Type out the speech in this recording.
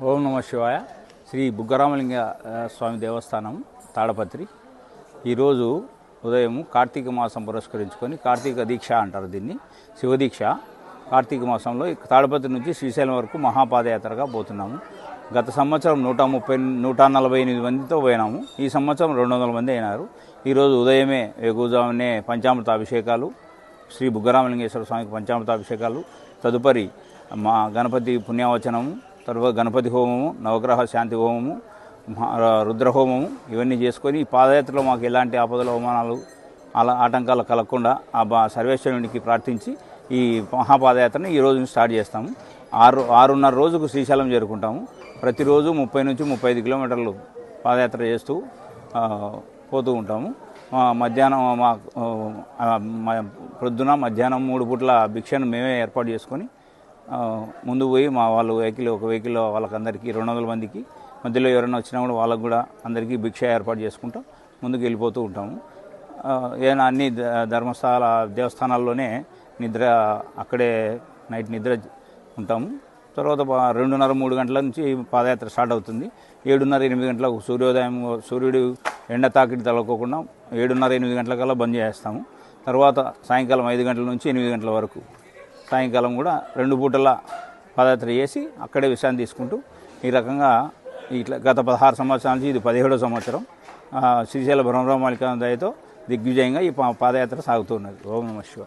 ఓం నమ శివాయ. శ్రీ బుగ్గరామలింగ స్వామి దేవస్థానం తాడపత్రి. ఈరోజు ఉదయం కార్తీక మాసం పురస్కరించుకొని కార్తీక దీక్ష అంటారు దీన్ని శివదీక్ష కార్తీక మాసంలో తాడపత్రి నుంచి శ్రీశైలం వరకు మహాపాదయాత్రగా పోతున్నాము. గత సంవత్సరం నూట ముప్పై నూట నలభై ఎనిమిది మందితో పోయినాము. ఈ సంవత్సరం రెండు వందల మంది అయినారు. ఈరోజు ఉదయమే ఎగుజామునే పంచామృత అభిషేకాలు శ్రీ బుగ్గరామలింగేశ్వర స్వామికి పంచామృతాభిషేకాలు తదుపరి మా గణపతి పుణ్యావచనము తరువాత గణపతి హోమము నవగ్రహ శాంతి హోమము రుద్రహోమము ఇవన్నీ చేసుకొని ఈ పాదయాత్రలో మాకు ఎలాంటి ఆపదల అవమానాలు అలా ఆటంకాలు కలగకుండా ఆ బా సర్వేశ్వరునికి ప్రార్థించి ఈ మహాపాదయాత్రని ఈ రోజు స్టార్ట్ చేస్తాము. ఆరు ఆరున్నర రోజుకు శ్రీశైలం చేరుకుంటాము. ప్రతిరోజు ముప్పై నుంచి ముప్పై ఐదు కిలోమీటర్లు పాదయాత్ర చేస్తూ పోతూ ఉంటాము. మధ్యాహ్నం మా ప్రొద్దున మధ్యాహ్నం మూడు పూట్ల భిక్షను మేమే ఏర్పాటు చేసుకొని ముందు పోయి మా వాళ్ళు వెహికల్ ఒక వెహికల్ వాళ్ళకందరికీ రెండు వందల మందికి మధ్యలో ఎవరైనా వచ్చినా కూడా వాళ్ళకు కూడా అందరికీ భిక్ష ఏర్పాటు చేసుకుంటాం ముందుకు వెళ్ళిపోతూ ఉంటాము. ఏదైనా అన్ని ధర్మస్థాల ధర్మస్థల దేవస్థానాల్లోనే నిద్ర అక్కడే నైట్ నిద్ర ఉంటాము. తర్వాత రెండున్నర మూడు గంటల నుంచి పాదయాత్ర స్టార్ట్ అవుతుంది. ఏడున్నర ఎనిమిది గంటలకు సూర్యోదయం సూర్యుడు ఎండ తాకిడి తలకోకుండా ఏడున్నర ఎనిమిది గంటలకల్లా బంద్ చేస్తాము. తర్వాత సాయంకాలం ఐదు గంటల నుంచి ఎనిమిది గంటల వరకు. సాయంకాలం కూడా రెండు పూటల పాదయాత్ర చేసి అక్కడే విశ్రాంతి తీసుకుంటూ ఈ రకంగా ఇట్లా గత పదహారు సంవత్సరాల నుంచి ఇది పదిహేడో సంవత్సరం శ్రీశైల బ్రహ్మరామాలిక దయతో దిగ్విజయంగా ఈ పాదయాత్ర సాగుతున్నది ఓం నమ శివ